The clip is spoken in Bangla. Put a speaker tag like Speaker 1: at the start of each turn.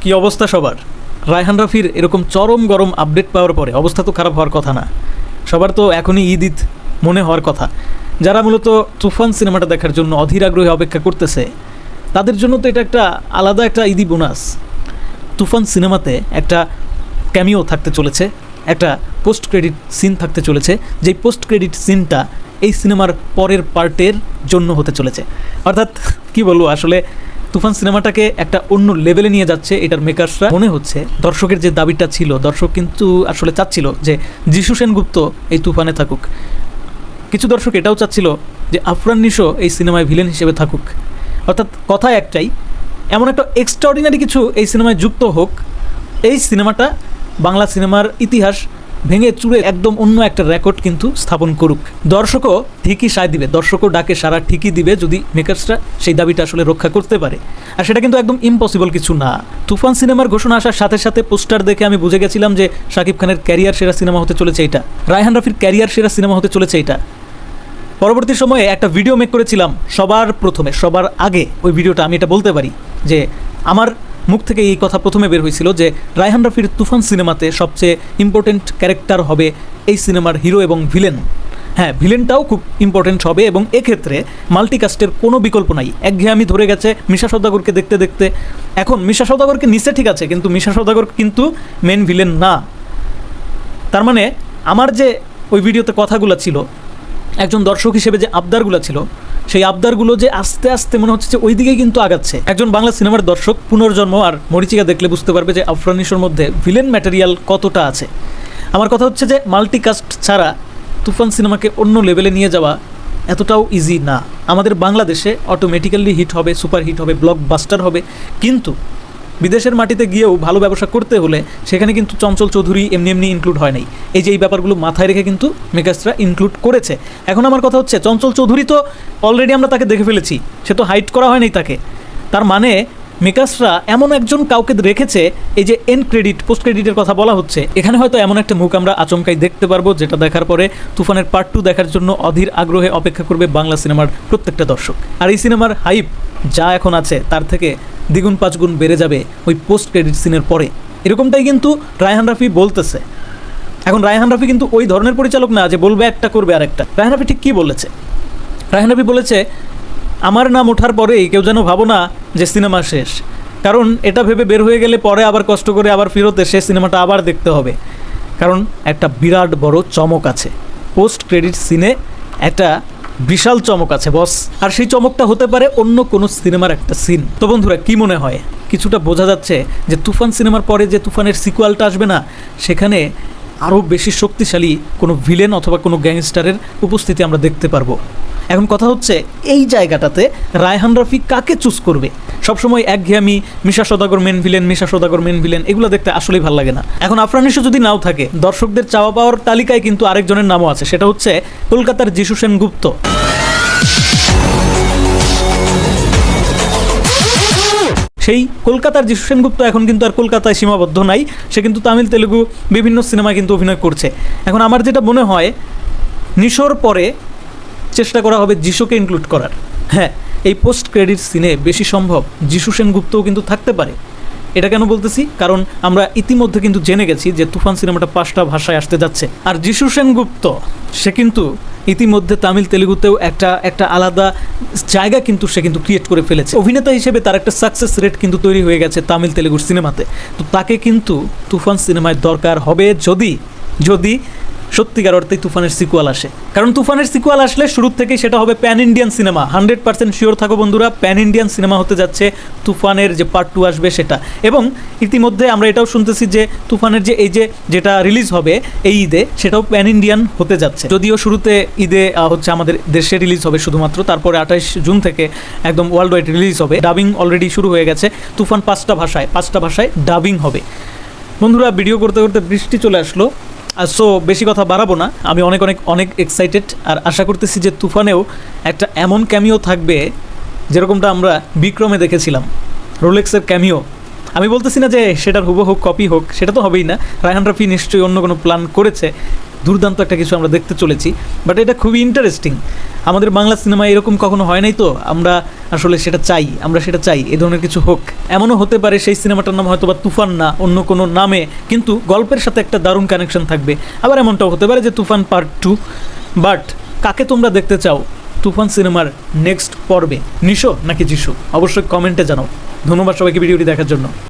Speaker 1: কি অবস্থা সবার? রায়হান রাফির এরকম চরম গরম আপডেট পাওয়ার পরে অবস্থা তো খারাপ হওয়ার কথা না। সবার তো এখনই ঈদ ঈদ মনে হওয়ার কথা। যারা মূলত তুফান সিনেমাটা দেখার জন্য অধীর আগ্রহে অপেক্ষা করতেছে, তাদের জন্য তো এটা একটা আলাদা একটা ঈদি বোনাস তুফান সিনেমাতে একটা ক্যামিও থাকতে চলেছে, একটা পোস্ট ক্রেডিট সিন থাকতে চলেছে, যেই পোস্ট ক্রেডিট সিনটা এই সিনেমার পরের পার্টের জন্য হতে চলেছে। অর্থাৎ কি বলব, আসলে তুফান সিনেমাটাকে একটা অন্য লেভেলে নিয়ে যাচ্ছে এটার মেকার্সরা মনে হচ্ছে দর্শকের যে দাবিটা ছিল, দর্শক কিন্তু আসলে চাচ্ছিল যে যিশু সেনগুপ্ত এই তুফানে থাকুক। কিছু দর্শক এটাও চাচ্ছিল যে আফরান নিশো এই সিনেমায় ভিলেন হিসেবে থাকুক। অর্থাৎ কথা একটাই, এমন একটা এক্সট্রাঅর্ডিনারি কিছু এই সিনেমায় যুক্ত হোক, এই সিনেমাটা বাংলা সিনেমার ইতিহাস ভেঙে চুড়ে একদম অন্য একটা রেকর্ড কিন্তু স্থাপন করুক। দর্শকও ঠিকই সায় দিবে। দর্শকও ডাকে সারা ঠিকই দিবে যদি মেকার্সরা সেই দাবিটা আসলে রক্ষা করতে পারে। আর সেটা কিন্তু একদম ইম্পসিবল কিছু না। তুফান সিনেমার ঘোষণা আসার সাথে সাথে পোস্টার দেখে আমি বুঝে গেছিলাম যে শাকিব খানের ক্যারিয়ার সেরা সিনেমা হতে চলেছে এটা। রায়হান রাফির ক্যারিয়ার সেরা সিনেমা হতে চলেছে এটা। পরবর্তী সময়ে একটা ভিডিও মেক করেছিলাম সবার প্রথমে, সবার আগে। ওই ভিডিওটা আমি এটা বলতে পারি যে, আমার মুখ থেকে এই কথা প্রথমে বের হয়েছিল যে রায়হান রাফির তুফান সিনেমাতে সবচেয়ে ইম্পর্টেন্ট ক্যারেক্টার হবে এই সিনেমার হিরো এবং ভিলেন হ্যাঁ ভিলেনটাও খুব ইম্পর্টেন্ট হবে এবং এক্ষেত্রে মাল্টিকাস্টের কোনো বিকল্প নাই। একঘেয়েমি ধরে গেছে মিশা সদাগরকে দেখতে দেখতে। এখন মিশা সদাগরকে নিচে ঠিক আছে, কিন্তু মিশা সদাগর কিন্তু মেন ভিলেন না। তার মানে আমার যে ওই ভিডিওতে কথাগুলো ছিল, একজন দর্শক হিসেবে যে আবদারগুলো ছিল সেই আবদারগুলো যে আস্তে আস্তে মনে হচ্ছে যে ওই দিকেই কিন্তু আগাচ্ছে। একজন বাংলা সিনেমার দর্শক, পুনর্জন্ম আর মরিচিকা দেখলে বুঝতে পারবে যে আফরানিসোর মধ্যে ভিলেন ম্যাটেরিয়াল কতটা আছে। আমার কথা হচ্ছে যে মাল্টিকাস্ট ছাড়া তুফান সিনেমাকে অন্য লেভেলে নিয়ে যাওয়া এতটাও ইজি না। আমাদের বাংলাদেশে অটোমেটিক্যালি হিট হবে সুপার হিট হবে ব্লকবাস্টার হবে। কিন্তু বিদেশের মাটিতে গিয়েও ভালো ব্যবসা করতে হলে সেখানে কিন্তু চঞ্চল চৌধুরী এমনি এমনি ইনক্লুড হয় নাই। এই যে এই ব্যাপারগুলো মাথায় রেখে কিন্তু মেকার্সরা ইনক্লুড করেছে। এখন আমার কথা হচ্ছে, চঞ্চল চৌধুরী তো অলরেডি আমরা তাকে দেখে ফেলেছি। সে তো হাইট করা হয়নি তাকে। তার মানে মেকার্সরা এমন একজন কাউকে রেখেছে, এই যে এন ক্রেডিট পোস্ট ক্রেডিটের কথা বলা হচ্ছে, এখানে হয়তো এমন একটা মুখ আমরা আচমকাই দেখতে পারব, যেটা দেখার পরে তুফানের পার্ট টু দেখার জন্য অধীর আগ্রহে অপেক্ষা করবে বাংলা সিনেমার প্রত্যেকটা দর্শক। আর এই সিনেমার হাইপ যা এখন আছে, তার থেকে দ্বিগুণ পাঁচগুণ বেড়ে যাবে ওই পোস্ট ক্রেডিট সিনের পরে। এরকমটাই কিন্তু রায়হান রাফি বলতেছে। এখন রায়হান রাফি কিন্তু ওই ধরনের পরিচালক না যে বলবে একটা করবে আর একটা রায়হান রাফি ঠিক কী বলেছে? রায়হান রাফি বলেছে, আমার নাম ওঠার পরেই কেউ যেন ভাবো না যে সিনেমা শেষ। কারণ এটা ভেবে বের হয়ে গেলে পরে আবার কষ্ট করে আবার ফেরত এসে সিনেমাটা আবার দেখতে হবে। কারণ একটা বিরাট বড় চমক আছে। পোস্ট ক্রেডিট সিনে একটা বিশাল চমক আছে বস আর সেই চমকটা হতে পারে অন্য কোনো সিনেমার একটা সিন তো বন্ধুরা, কি মনে হয়? কিছুটা বোঝা যাচ্ছে যে তুফান সিনেমার পরে যে তুফানের সিকুয়ালটা আসবে না, সেখানে আরও বেশি শক্তিশালী কোনো ভিলেন অথবা কোনো গ্যাংস্টারের উপস্থিতি আমরা দেখতে পারব। এখন কথা হচ্ছে, এই জায়গাটাতে রায়হান রফি কাকে চুজ করবে? সবসময় একঘেয়ামি, Misha Sadagar main villain Misha Sadagar main villain এগুলো দেখতে আসলেই ভালো লাগে না। এখন আফরানিশো যদি নাও থাকে, দর্শকদের চাওয়া পাওয়ার তালিকায় কিন্তু আরেকজনের নামও আছে, সেটা হচ্ছে কলকাতার যিশু সেন গুপ্ত। সেই কলকাতার যিশু সেনগুপ্ত এখন কিন্তু আর কলকাতায় সীমাবদ্ধ নাই, সে কিন্তু তামিল, তেলেগু বিভিন্ন সিনেমায় কিন্তু অভিনয় করছে। এখন আমার যেটা মনে হয়, নিশোর পরে চেষ্টা করা হবে যিশুকে ইনক্লুড করার। হ্যাঁ এই পোস্ট ক্রেডিট সিনে বেশি সম্ভব যিশু সেনগুপ্তও কিন্তু থাকতে পারে। এটা কেন বলতেছি? কারণ আমরা ইতিমধ্যে কিন্তু জেনে গেছি যে তুফান সিনেমাটা পাঁচটা ভাষায় আসতে যাচ্ছে। আর যিশু সেনগুপ্ত, সে কিন্তু ইতিমধ্যে তামিল, তেলেগুতেও একটা একটা আলাদা জায়গা কিন্তু সে কিন্তু ক্রিয়েট করে ফেলেছে। অভিনেতা হিসেবে তার একটা সাকসেস রেট কিন্তু তৈরি হয়ে গেছে তামিল তেলেগুর সিনেমাতে। তো তাকে কিন্তু তুফান সিনেমায় দরকার হবে যদি যদি সত্যিকার অর্থে তুফানের সিকুয়াল আসে। কারণ তুফানের সিকুয়াল আসলে শুরু থেকেই সেটা হবে pan Indian cinema hundred percent sure থাকো বন্ধুরা প্যান ইন্ডিয়ান সিনেমা হতে যাচ্ছে তুফানের যে পার্ট টু আসবে সেটা। এবং ইতিমধ্যে আমরা এটাও শুনতেছি যে তুফানের যে এই যে যেটা রিলিজ হবে এই ঈদে, সেটাও প্যান ইন্ডিয়ান হতে যাচ্ছে। যদিও শুরুতে ঈদে হচ্ছে আমাদের দেশে রিলিজ হবে শুধুমাত্র, তারপরে আঠাইশ জুন থেকে একদম ওয়ার্ল্ড ওয়াইড রিলিজ হবে। ডাবিং অলরেডি শুরু হয়ে গেছে। তুফান পাঁচটা ভাষায় পাঁচটা ভাষায় ডাবিং হবে। বন্ধুরা ভিডিও করতে করতে বৃষ্টি চলে আসলো। সো বেশি কথা বাড়াবো না। আমি অনেক অনেক অনেক এক্সাইটেড আর আশা করতেছি যে তুফানেও একটা এমন ক্যামিও থাকবে যেরকমটা আমরা বিক্রমে দেখেছিলাম। রোলেক্সের ক্যামিও আমি বলতেছি না যে সেটার হুবহু কপি হোক, সেটা তো হবেই না। রায়হান রাফি নিশ্চয়ই অন্য কোনো প্ল্যান করেছে। দুর্দান্ত একটা কিছু আমরা দেখতে চলেছি বাট এটা খুবই ইন্টারেস্টিং আমাদের বাংলা সিনেমায় এরকম কখনো হয় নাই তো? আমরা আসলে সেটা চাই, আমরা সেটা চাই, এ ধরনের কিছু হোক। এমনও হতে পারে সেই সিনেমাটার নাম হয়তো বা তুফান না, অন্য কোনো নামে, কিন্তু গল্পের সাথে একটা দারুণ কানেকশন থাকবে। আবার এমনটাও হতে পারে যে তুফান পার্ট টু বাট কাকে তোমরা দেখতে চাও? তুফান সিনেমার নেক্সট পর্বে। নিশো নাকি যিশু অবশ্যই কমেন্টে জানাও। ধন্যবাদ সবাইকে ভিডিওটি দেখার জন্য।